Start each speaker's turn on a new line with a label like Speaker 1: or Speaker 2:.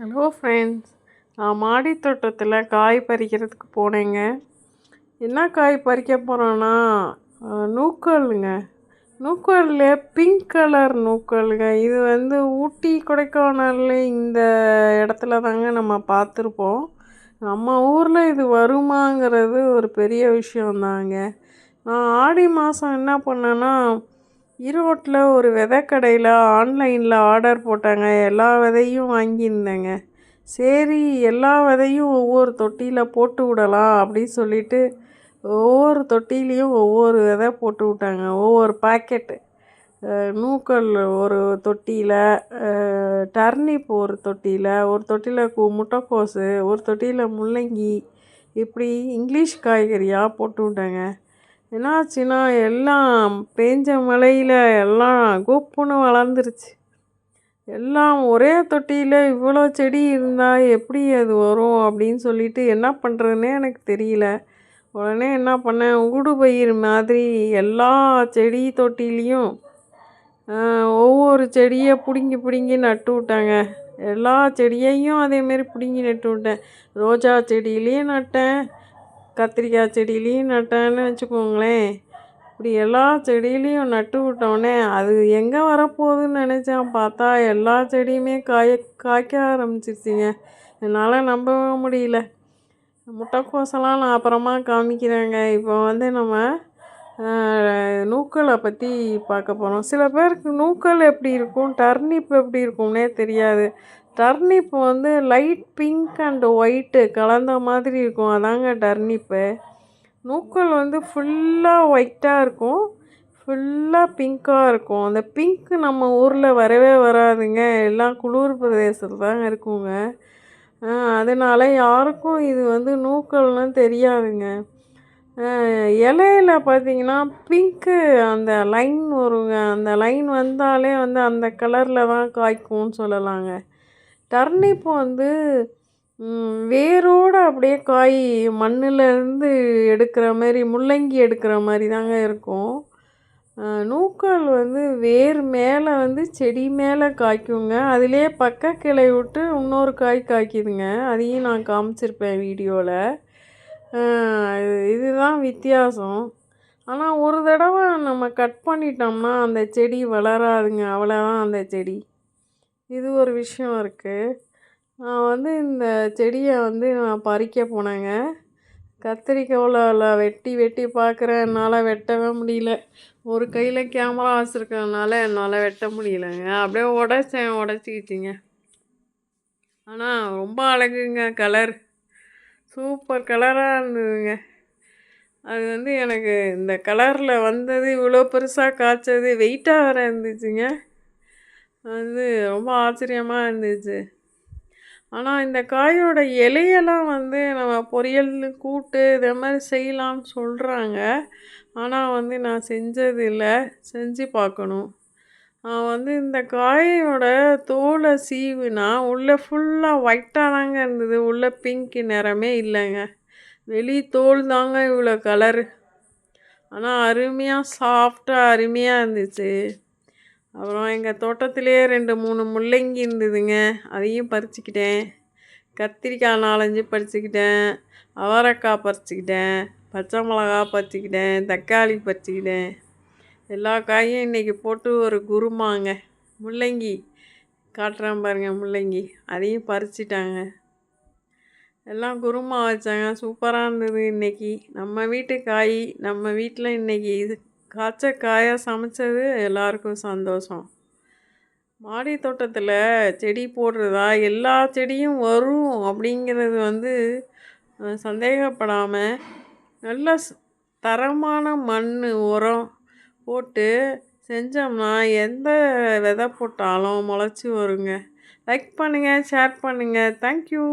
Speaker 1: Hello friends நான் மாடி தோட்டத்தில் காய் பறிக்கிறதுக்கு போனேங்க. என்ன காய் பறிக்க போகிறோன்னா நூக்கல்ங்க. நூக்கல்ல பிங்க் கலர் நூக்கல்ங்க. இது வந்து ஊட்டி கொடைக்கானல் இந்த இடத்துல தாங்க நம்ம பார்த்துருப்போம். நம்ம ஊரில் இது வருமாங்கிறது ஒரு பெரிய விஷயந்தாங்க நான் ஆடி மாதம் என்ன பண்ணேன்னா ஈரோட்டில் ஒரு விதை கடையில் ஆன்லைனில் ஆர்டர் போட்டாங்க. எல்லா விதையும் வாங்கியிருந்தேங்க. சரி எல்லா விதையும் ஒவ்வொரு தொட்டியில் போட்டு விடலாம் அப்படின்னு சொல்லிட்டு ஒவ்வொரு தொட்டிலையும் ஒவ்வொரு விதை போட்டு விட்டாங்க. ஒவ்வொரு பாக்கெட்டு. நூக்கல் ஒரு தொட்டியில் டர்னிப் ஒரு தொட்டியில் ஒரு தொட்டியில் கு முட்டைக்கோஸு ஒரு தொட்டியில் முள்ளங்கி இப்படி இங்கிலீஷ் காய்கறியாக போட்டு விட்டாங்க. என்னாச்சுன்னா எல்லாம் பேஞ்ச மழையில் எல்லாம் கூப்புன்னு வளர்ந்துருச்சு. எல்லாம் ஒரே தொட்டியில் இவ்வளோ செடி இருந்தால் எப்படி அது வரும் அப்படின்னு சொல்லிட்டு என்ன பண்ணுறதுனே எனக்கு தெரியல. உடனே என்ன பண்ணேன் ஊடு பயிர் மாதிரி எல்லா செடி தொட்டிலையும் ஒவ்வொரு செடியை பிடுங்கி பிடுங்கி நட்டு விட்டாங்க. எல்லா செடியையும் அதேமாரி பிடுங்கி நட்டு விட்டேன். ரோஜா செடியிலையும் நட்டேன். கத்திரிக்காய் செடியிலையும் நட்டேன்னு வச்சுக்கோங்களேன். இப்படி எல்லா செடியிலையும் நட்டு விட்டோடனே அது எங்கே வரப்போகுதுன்னு நினச்சேன். பார்த்தா எல்லா செடியுமே காய காய்க்க ஆரம்பிச்சிருச்சிங்க. என்னால் நம்பவே முடியல. முட்டைக்கோசெல்லாம் நான் அப்புறமா காமிக்கிறேங்க. இப்போ வந்து நம்ம நூக்களை பற்றி பார்க்க போகிறோம் சில பேருக்கு நூக்கள் எப்படி இருக்கும் டர்னிப் எப்படி இருக்கும்னே தெரியாது. டர்னிப் வந்து லைட் பிங்க் அண்ட் ஒயிட்டு கலந்த மாதிரி இருக்கும். அதாங்க டர்னிப்பு. நூக்கல் வந்து ஃபுல்லாக ஒயிட்டாக இருக்கும். ஃபுல்லாக பிங்க்காக இருக்கும். அந்த பிங்க் நம்ம ஊரில் வரவே வராதுங்க. எல்லாம் குளிர் பிரதேசத்தில் தாங்க இருக்குங்க. அதனால் யாருக்கும் இது வந்து நூக்கல்னு தெரியாதுங்க. இலையில பார்த்தீங்கன்னா பிங்க்கு அந்த லைன் வருங்க. அந்த லைன் வந்தாலே வந்து அந்த கலரில் தான் காய்க்கும்னு சொல்லலாங்க. டர்னிப் வந்து வேரோடு அப்படியே காய் மண்ணிலேருந்து எடுக்கிற மாதிரி முள்ளங்கி எடுக்கிற மாதிரி தாங்க இருக்கும். நூக்கல் வந்து வேர் மேலே வந்து செடி மேலே காய்க்குங்க. அதிலே பக்க கிளை விட்டு இன்னொரு காய் காய்க்குதுங்க. அதையும் நான் காமிச்சிருப்பேன் வீடியோவில் இதுதான் வித்தியாசம். ஆனால் ஒரு தடவை நம்ம கட் பண்ணிட்டோம்னா அந்த செடி வளராதுங்க. அவ்வளோதான் அந்த செடி. இது ஒரு விஷயம் இருக்குது நான் வந்து இந்த செடியை வந்து நான் பறிக்க போனேங்க. கத்திரிக்கோலால் வெட்டி வெட்டி பார்க்குறேன் என்னால் வெட்டவே முடியல. ஒரு கையில் கேமரா வச்சுருக்கறதுனால என்னால் வெட்ட முடியலங்க. அப்படியே உடச்சேன் உடச்சிக்கிச்சிங்க. ஆனால் ரொம்ப அழகுங்க கலர் சூப்பர் கலராக இருந்ததுங்க. அது வந்து எனக்கு இந்த கலரில் வந்தது இவ்வளோ பெருசாக காய்ச்சது. வெயிட்டாக வேறு இருந்துச்சுங்க. அது ரொம்ப ஆச்சரியமாக இருந்துச்சு. ஆனால் இந்த காயோட இலையெல்லாம் வந்து நம்ம பொரியல் கூட்டு இதே மாதிரி செய்யலாம்னு சொல்கிறாங்க ஆனால் வந்து நான் செஞ்சது இல்லை செஞ்சு பார்க்கணும். நான் வந்து இந்த காயோட தோலை சீவுனா உள்ளே ஃபுல்லாக ஒயிட்டாக தாங்க இருந்தது. உள்ளே பிங்க் நிறமே இல்லைங்க. வெளி தோல் தாங்க இவ்வளோ கலரு ஆனால் அருமையாக சாஃப்டாக அருமையாக இருந்துச்சு. அப்புறம் எங்கள் தோட்டத்திலே ரெண்டு மூணு முள்ளங்கி இருந்ததுங்க. அதையும் பறிச்சுக்கிட்டேன். கத்திரிக்காய் நாலஞ்சு பறிச்சுக்கிட்டேன். அவரைக்காய் பறிச்சுக்கிட்டேன். பச்சை மிளகா பறிச்சுக்கிட்டேன். தக்காளி பறிச்சுக்கிட்டேன். எல்லா காயும் இன்றைக்கி போட்டு ஒரு குருமாங்க. முள்ளங்கி. காட்டுறேன் பாருங்கள் முள்ளங்கி. அதையும் பறிச்சிட்டாங்க. எல்லாம் குருமா வச்சாங்க. சூப்பராக இருந்தது இன்றைக்கி நம்ம வீட்டு காய் நம்ம வீட்டில் இன்றைக்கி இது காய்ச்ச காயாக சமைச்சது எல்லாருக்கும் சந்தோஷம். மாடி தோட்டத்தில் செடி போடுறதா எல்லா செடியும் வரும் அப்படிங்கிறது வந்து சந்தேகப்படாமல் நல்ல தரமான மண் உரம் போட்டு செஞ்சோம்னா எந்த விதை போட்டாலும் முளைச்சி வருங்க. லைக் பண்ணுங்கள் ஷேர் பண்ணுங்கள் தேங்க்யூ